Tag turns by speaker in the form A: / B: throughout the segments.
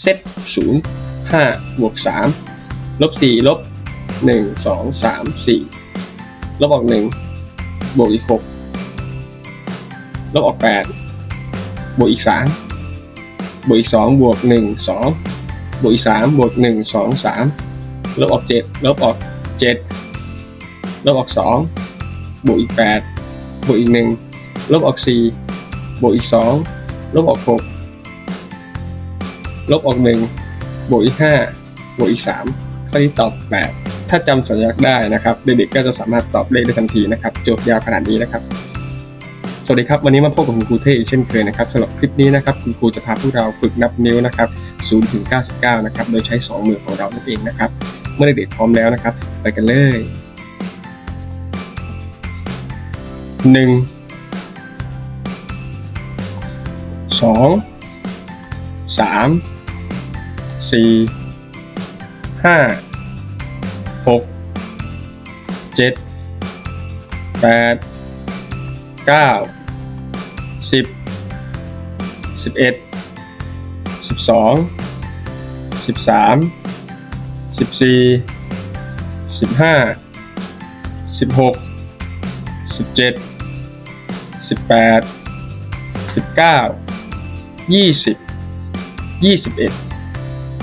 A: เซตศูนย์ห้าบวกสามลบสี่ลบหนึ่งสองสามสี่ลบออกหนึ่งบวกอีกหกลบออกแปดบวกอีกสามบวกอีกสองบวกหนึ่งสองบวกอีกสามบวกหนึ่งสองสามลบออกเจ็ดลบออกเจ็ดลบออกสองบวกอีกแปดบวกอีกหนึ่งลบออกสี่บวกอีกสองลบออกหก ลบออกหนึ่งบวกอีกห้าบวกอีกสามข้อนี้ตอบแปดถ้าจำสัญลักษณ์ได้นะครับ เด็กๆก็จะสามารถตอบเลขได้ทันทีนะครับโจทย์ยาวขนาดนี้นะครับสวัสดีครับ วันนี้มาพบกับคุณครูเท่อีกเช่นเคยนะครับสำหรับคลิปนี้นะครับคุณครูจะพาพวกเราฝึกนับนิ้วนะครับ0ถึง99 นะครับ โดยใช้ 2 มือของเรานั่นเองนะครับ เมื่อเด็กๆพร้อมแล้วนะครับ ไปกันเลยหนึ่ง สี่ห้าหกเจ็ดแปดเก้าสิบสิบเอ็ดสิบสองสิบสามสิบสี่สิบห้าสิบหกสิบเจ็ดสิบแปดสิบเก้ายี่สิบยี่สิบเอ็ด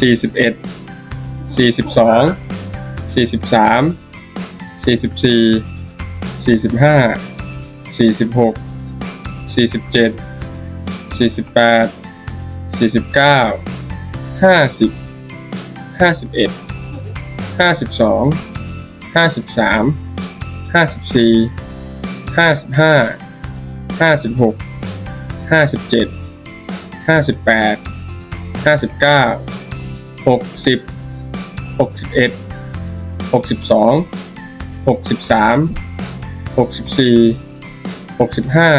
A: สี่สิบเอ็ดสี่สิบสองสี่สิบสามสี่สิบสี่สี่สิบห้าสี่สิบหกสี่สิบเจ็ดสี่สิบแปดสี่สิบเก้าห้าสิบห้าสิบเอ็ดห้าสิบสองห้าสิบสามห้าสิบสี่ห้าสิบห้าห้าสิบหกห้าสิบเจ็ดห้าสิบแปดห้าสิบเก้า หกสิบหกสิบเอ็ดหกสิบสองหกสิบสามหกสิบสี่หกสิบห้า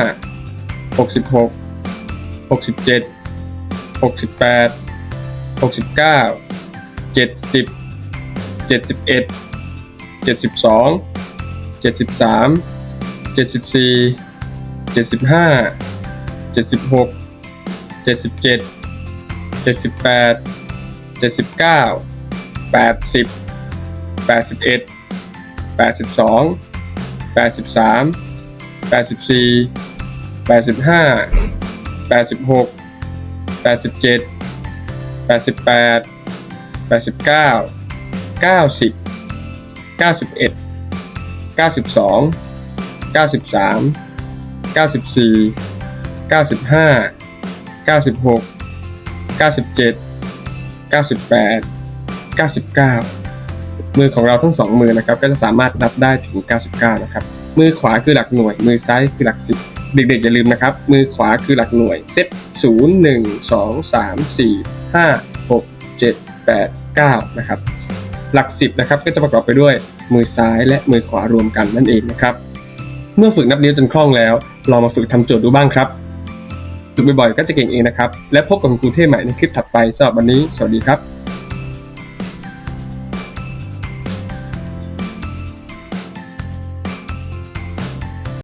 A: หกสิบหกหกสิบเจ็ดหกสิบแปดหกสิบเก้าเจ็ดสิบเจ็ดสิบเอ็ดเจ็ดสิบสองเจ็ดสิบสามเจ็ดสิบสี่เจ็ดสิบห้าเจ็ดสิบหกเจ็ดสิบเจ็ดเจ็ดสิบแปด เจ็ดสิบเก้าแปดสิบแปดสิบเอ็ดแปดสิบสองแปดสิบสามแปดสิบสี่แปดสิบห้าแปดสิบหกแปดสิบเจ็ดแปดสิบแปดแปดสิบเก้าเก้าสิบเก้าสิบเอ็ดเก้าสิบสองเก้าสิบสามเก้าสิบสี่เก้าสิบห้าเก้าสิบหกเก้าสิบเจ็ด เก้าสิบแปดเก้าสิบเก้ามือของเราทั้งสองมือนะครับก็จะสามารถนับได้ถึง 99 นะครับ มือขวาคือหลักหน่วย มือซ้ายคือหลักสิบเด็กๆอย่าลืมนะครับ มือขวาคือหลักหน่วยเซต0 1 2 3 4 5 6 7 8 9 นะครับ หลักสิบนะครับก็จะประกอบไปด้วยมือซ้ายและมือขวารวมกันนั่นเองนะครับ เมื่อฝึกนับนิ้วจนคล่องแล้ว ลองมาฝึกทำโจทย์ดูบ้างครับ ฝึกบ่อยๆก็จะเก่งเองนะครับ และพบกับคุณครูเท่ใหม่ในคลิปถัดไปสำหรับวันนี้ สวัสดีครับ